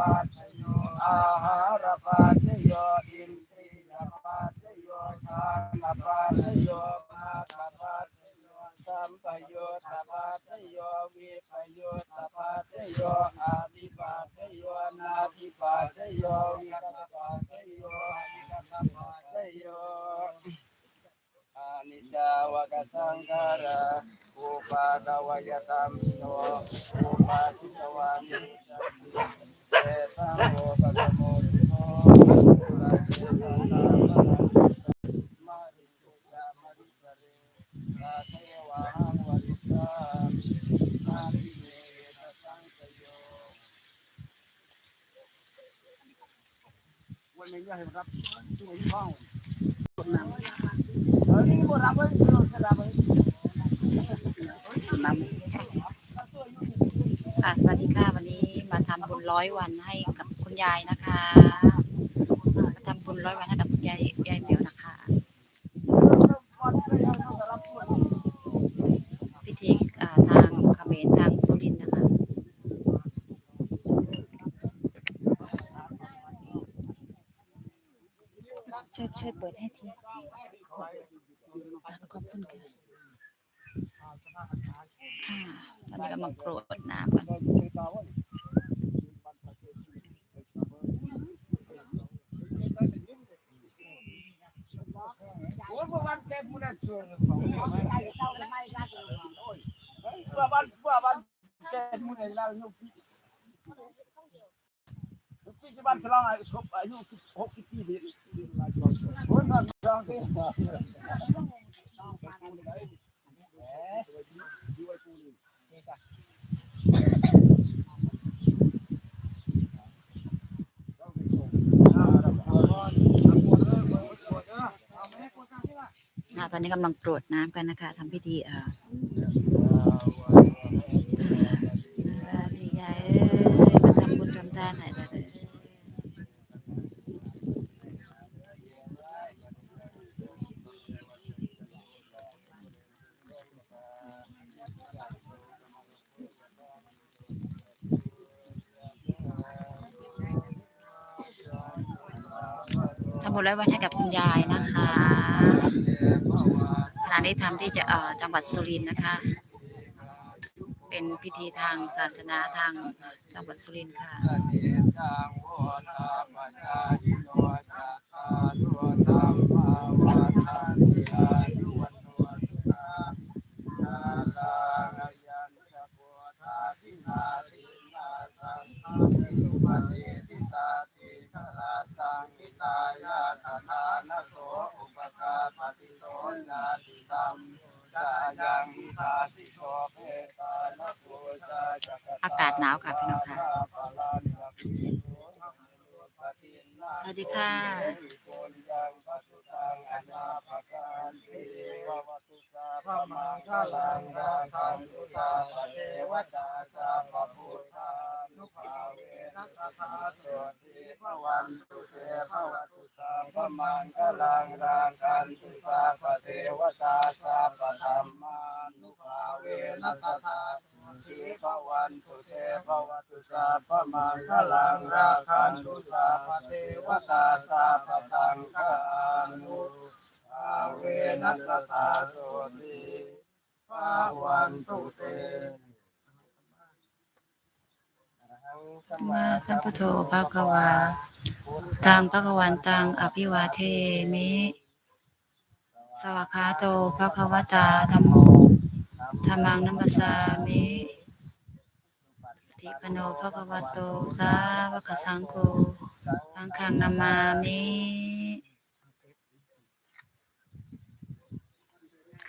ปัจโยอาหารปัจโยอินทรียปัจจโยทานปัจโยมาคปัจโยสัมปโยตปัจโยวิปโยตปัจโยอาทิปัจโยนาทิปัจโยวิกตปัจโยวิกตปัจโยอานิจาวกสังขาราอุปาทวยตัมโนอุปาทิตวานิจัตติเตสังโฆปะสมุทิโนสุรังเจตังนามามาริสุยามาริสเรตาเทวะหังวริตานาทิเมตสังสโยวันนี้อยากให้รับตัวยี่ห้อง ค่ะส วัสดีค่ะวันนี้มาทำบุญร้อยวันให้กับคุณยายนะคะมาทำบุญร้อยวันให้กับคุณยายยายเหมียวนะคะ พิธีทางเขมรทางสุรินทร์นะคะ ช่วยช่วยเปิดให้ทีอ่าขอบคุณค่ะอ่า ตอนนี้กำลังโปรดน้ำกันบ้านฉลองครบอายุหกสิบปีดิโอ้ยนอนฉลองสิ อ่าตอ นี้กำลังโปรดน้ำกันนะคะทำพิธีอ่าอ่าพี่ยายเอ้ยมาทำบุญทำทานห้เราเลยทำบุญร้อยวันให้กับคุณยายนะคะานที่ทำที่จะจังหวัดสุรินทร์นะคะ เป็นพิธีทางศาสนาทางจังหวัดสุรินทร์ค่ะ อากาศหนาวค่ะพี่น้องค่ะ สวัสดีค่ะ พระ มังคลังราคันตุสาปเทวตาสาปพุทธานุภาเวนัสสะสวติภวันตุเตภวตุสาพมังคลังราคันตุสาปเทวตาสาปธรรมานุภาเวนัสสะสวติภวันตุเตภวตุสาพมังคลังราคันตุสาปเทวตาสาปสังฆานุอาเว นัสตาโสติภาวันตุเตสัมมาสัมพุทโธภะคะวาทางภะคะวันตังอภิวาเทมิ สวากาโตภะคะวตาธัมโมธรรมังนัมสสามิทิปโนภะคะวโตสาวกสังโฆสังฆังนามามิ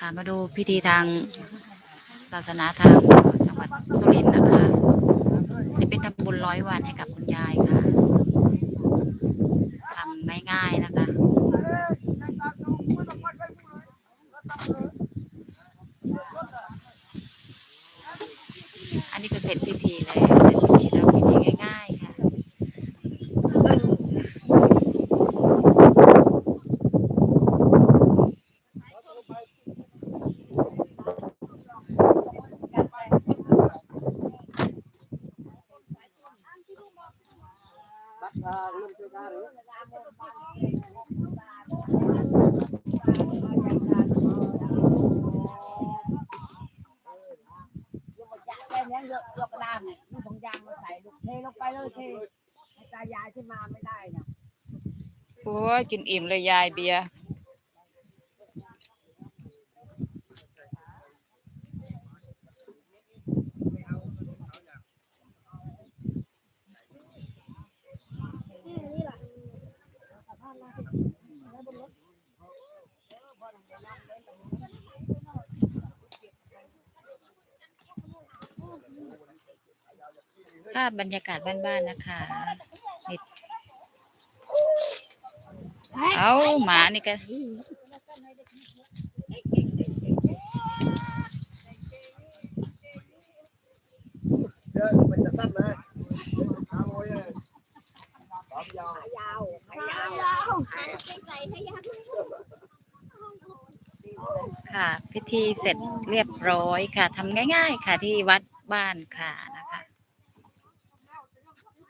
ค่ะมาดูพิธีทางศาสนาทางจังหวัดสุรินทร์นะคะนี่เป็นทำบุญร้อยวันให้กับคุณยายค่ะทำง่ายๆนะคะ อันนี้ก็เสร็จพิธีแล้วเสร็จพิธีแล้วพิธีง่ายๆค่ะ พัดทางเรื่องช่วยกันหรือ แค่นี้ยกยกกระดานเนี่ยลูกของยางมาใส่ลูกเทลงไปเลยเทให้ตายายขึ้นมาไม่ได้นะ โอ้ยกินอิ่มเลยยายเบียร์ภาพบรรยากาศบ้านๆนะคะนี่ เอาหมานี่ก็เดี๋ยวมันจะสั้นนะทางโอ้ยตามยาวยาวขายาวค่ะ พิธีเสร็จเรียบร้อยค่ะทำง่าย ๆ ค่ะที่วัดบ้านค่ะนะคะ ลูกตรงล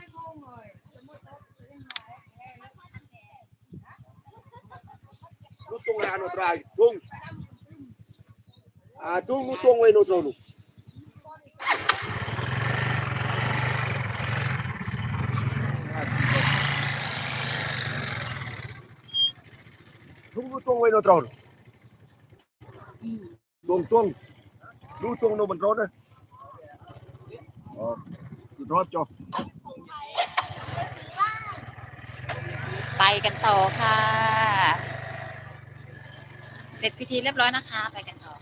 าโนตรายตุ้งอ่าตุ้งลูกตรงไว้โนตรงลูกตุ้งลูกตรงไว้โนต รงตรงตรงลูกตรงโนมันร้อนนะอ๋อร้อนจอไปกันต่อค่ะเสร็จพิธีเรียบร้อยนะคะ ไปกันต่อ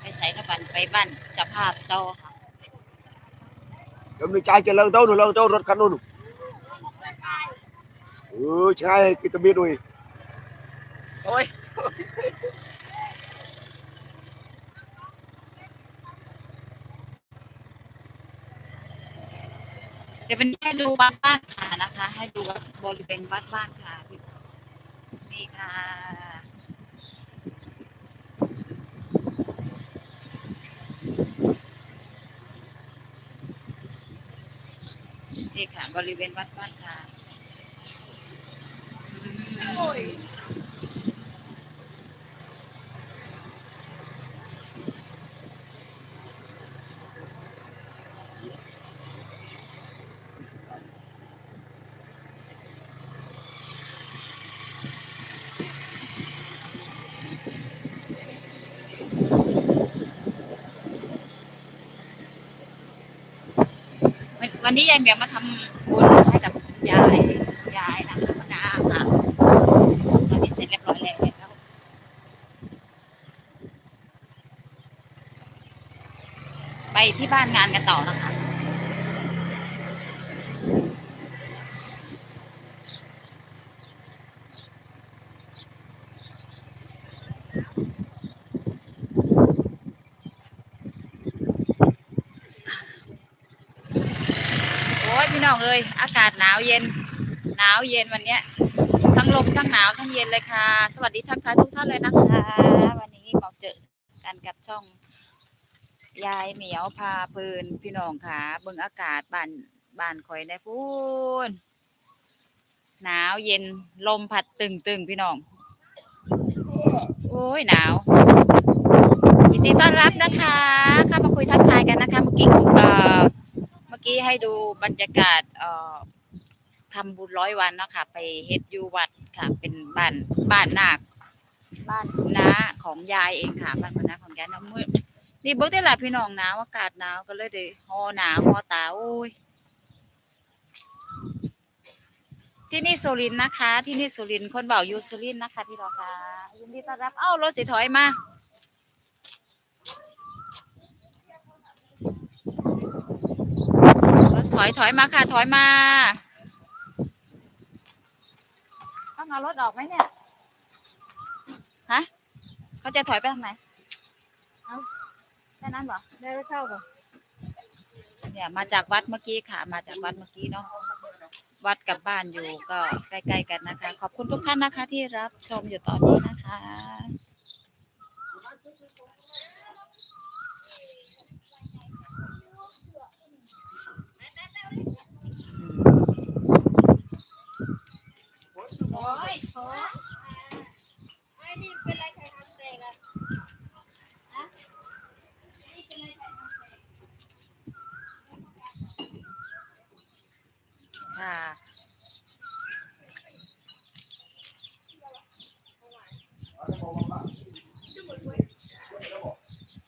ไปใส่ระบันไปบ้านเจ้าภาพต่อค่ะเดี๋ยวมีใจจะเลิกเต้าหนูเลิกเต้ารถคันนู้นเออใช่กิตามีด้วยโอ้ยเดี๋ยวเป็นให้ดูวัดบ้านค่ะนะคะ ให้ดูวัดบริเวณวัดบ้านค่ะ นี่ค่ะ นี่ค่ะ บริเวณวัดบ้านค่ะ วันนนี้ยายเหมียวมาทำบุญให้กับยายยายนะคะคุณอาค่ะตอนนี้เสร็จเรียบร้อยแล้ว ไปที่บ้านงานกันต่อนะคะ โอ้ยพี่น้องเอ้ยอากาศหนาวเย็น หนาวเย็นวันเนี้ย ทั้งลมทั้งหนาวทั้งเย็นเลยค่ะ สวัสดีทักทายทุกท่านเลยนะคะ วันนี้มาเจอกันกับช่อง ยายเหมียวพาเพลินพี่น้องค่ะเบิ่งอากาศบานบานคอยได้พูนหนาวเย็นลมพัดตึงตึงๆพี่น้องโอ้ยหนาวยินดีต้อนรับนะคะ เข้ามาคุยทักทายกันนะคะเมื่อกี้เอ่อ มื่อกี้ให้ดูบรรยากาศเอ่อทำบุญร้อยวันเนาะค่ะ ไปเฮ็ดอยูวัดค่ะ เป็นบ้านบ้านนาคบ้านคุณน้าของยายเองค่ะบ้านคุณน้าของยายน้ำมืดนี่เบิกได้ละพี่น้องหนาวอากาศหนาวก็เลยได้หอหนาวหอตาโอ้ยที่นี่สุรินทร์นะคะ ที่นี่สุรินทร์คนเบาอยู่สุรินทร์นะคะ พี่น้องค่ะยินดีต้อนรับเอ้ารถสิถอยมา รถถ อยถอยมาค่ะ ถอยมาต้องเอารถออกไหมเนี่ย ฮะ เขาจะถอยไปทางไหน เอาแค่นั้นเหรอ ได้ไม่เท่าป่ะเนี่ยมาจากวัดเมื่อกี้ค่ะ มาจากวัดเมื่อกี้เนาะ วัดกับบ้านอยู่ก็ใกล้ๆกันนะคะ ขอบคุณทุกท่านนะคะที่รับชมอยู่ตอนนี้นะคะ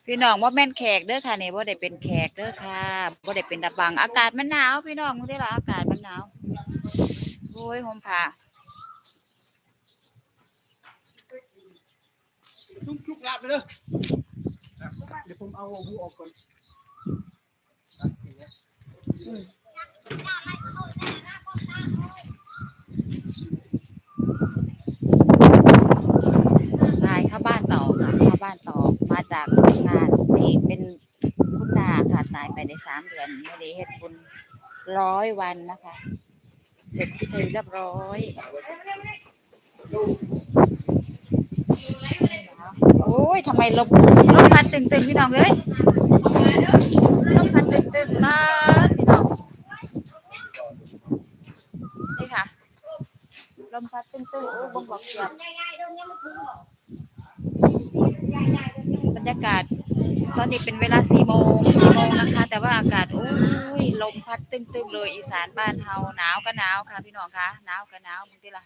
เพี่น้องว่าแม่นแขกเด้อค่ะนี่บ่ได้เป็นแขกเด้อค่ะบ่ได้เป็นตะบัง อากาศมันหนาว พี่น้องมึงได้ล่ะอากาศมันหนาวโอ้ยห่มผ้าทุกทุกลาบไปเลยเดี๋ยวผมเอาหูออกก่อนลายเข้าบ้านต่อค่ะเข้าบ้านต่อ มาจากงานที่เป็นคุณนาค่ะตายไปในสามเดือนไม่ได้เฮ็ดบุญร้อยวันนะคะ เสร็จพิธีเรียบร้อยโอ้ยทำไมลมลมพัดตึงๆพี่น้องเอ้ยลมพัดตึงๆนะพี่น้องนี่ค่ะลมพัดตึงๆโอ้บ่งบอกเสียง รรยากาศ ตอนนี้เป็นเวลาสี่โมงสี่โมงนะคะ แต่ว่าอากาศโอ้ยลมพัดตึมๆเลยอีสานบ้านเฮาหนาวก็หนาวค่ะ พี่น้องคะหนาวก็หนาวมึงที่ละ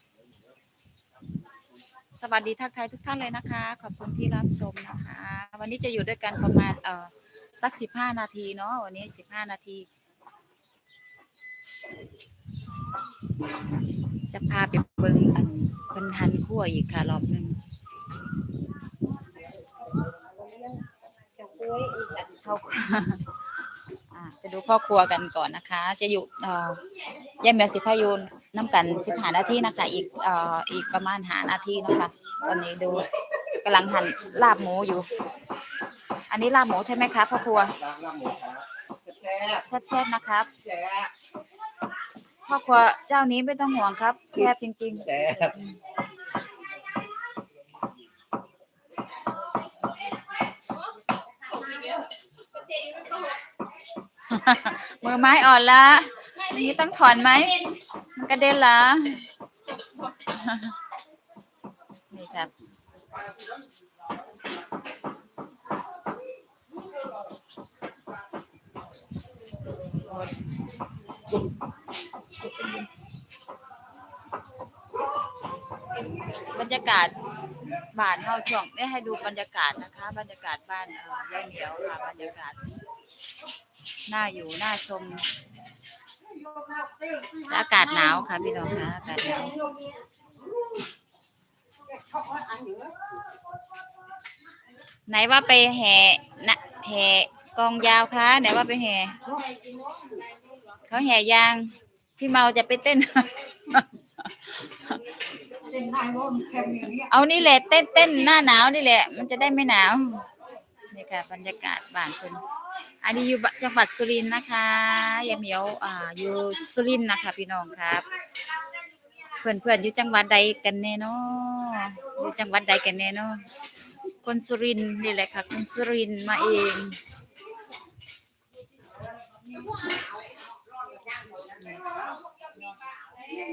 สวัสดีทักทายทุกท่านเลยนะคะ ขอบคุณที่รับชมนะคะ วันนี้จะอยู่ด้วยกันประมาณเอ่อสักสิบห้านาทีเนาะวันนี้สิบห้านาที จะพาไปเบิ่งอันเพิ่นหันขั้วอีกค่ะรอบหนึ่ง เข้าครัวอ่าจะดูพ่อครัวกันก่อนนะคะ จะอยู่เอ่อย่าเมียสิพายุนน้ำกันสิบหานาทีนะคะ อีกเอ่ออีกประมาณหานาทีนะคะ ตอนนี้ดูกำลังหั่นลาบหมูอยู่ อันนี้ลาบหมูใช่ไหมคะพ่อครัวลาบลาบหมูครับแซ่บแซ่บๆนะครับแซ่บพ่อครัวเจ้านี้ไม่ต้องห่วงครับ แซ่บจริงแซ่บๆ มือไม้อ่อนละนี่ต้องถอนไหมมันกระเด็นละนี่ครับบรรยากาศบ้านเฮาช่วงนี้ให้ดูบรรยากาศนะคะ บรรยากาศบ้านเอ่อยายเหนียวค่ะบรรยากาศ น่าอยู่น่าชมแต่อากาศหนาวค่ะพี่น้องค่ะอากาศหนาวไหนว่าไปแห่นะแห่กองยาวคะไหนว่าไปแห่เขาแห่ยางพี่เมาจะไปเต้น เอานี่แหละเต้นเต้นหน้าหนาวนี่แหละ มันจะได้ไม่หนาว นี่ค่ะบรรยากาศบ้านคุณอันนี้อยู่จังหวัดสุรินทร์นะคะยายเหมียวอ่าอยู่สุรินทร์นะคะ พี่น้องครับ เพื่อนเพื่อนอยู่จังหวัดใดกันแน่นาะอยู่จังหวัดใดกันแน่นาะคนสุรินทร์นี่แหละค่ะคนสุรินทร์มาเอง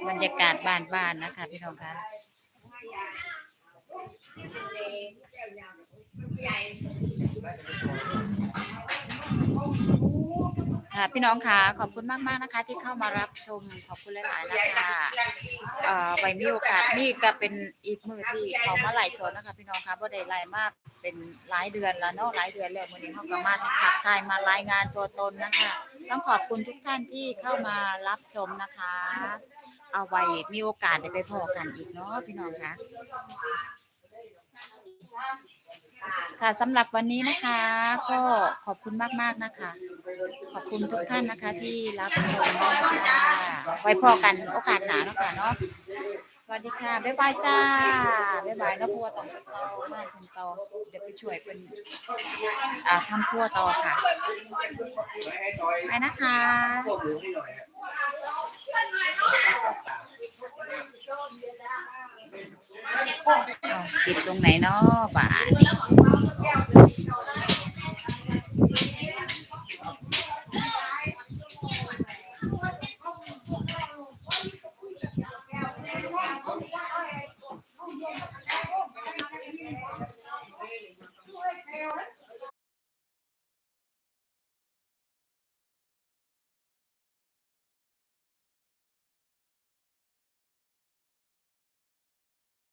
บรรยากาศบ้านๆนะคะพี่น้องคะ ค่ะพี่น้องค่ะขอบคุณมากๆนะคะ ที่เข้ามารับชมขอบคุณหลาย ๆ นะคะเอ่อไว้มีโอกาสนี่ก็เป็นอีกมือที่เขามาไล่สดนะคะ พี่น้องค่ะบ่ได้ไล่มากเป็นหลายเดือนแล้วเนาะหลายเดือนแล้ววันนี้เขาก็มาทักทายมารายงานตัวตนนะคะ ต้องขอบคุณทุกท่านที่เข้ามารับชมนะคะ เอาไว้มีโอกาสได้ไปพอกันอีกเนาะพี่น้องคะ ค่ะสำหรับวันนี้นะคะ ก็ขอบคุณมากๆนะคะ ขอบคุณทุกท่านนะคะที่รับชมนะคะไว้พอกันโอกาสหนาเนาะค่ะเนาะสวัสดีค่ะ บ๊ายบายจ้า บ๊ายบายแล้วครัวต่อตอบ้านคุณตาเดี๋ยวไปช่วยเป็นอ่าทำครัวต่อค่ะไปนะคะปิดตรงไหนเนาะบ้าน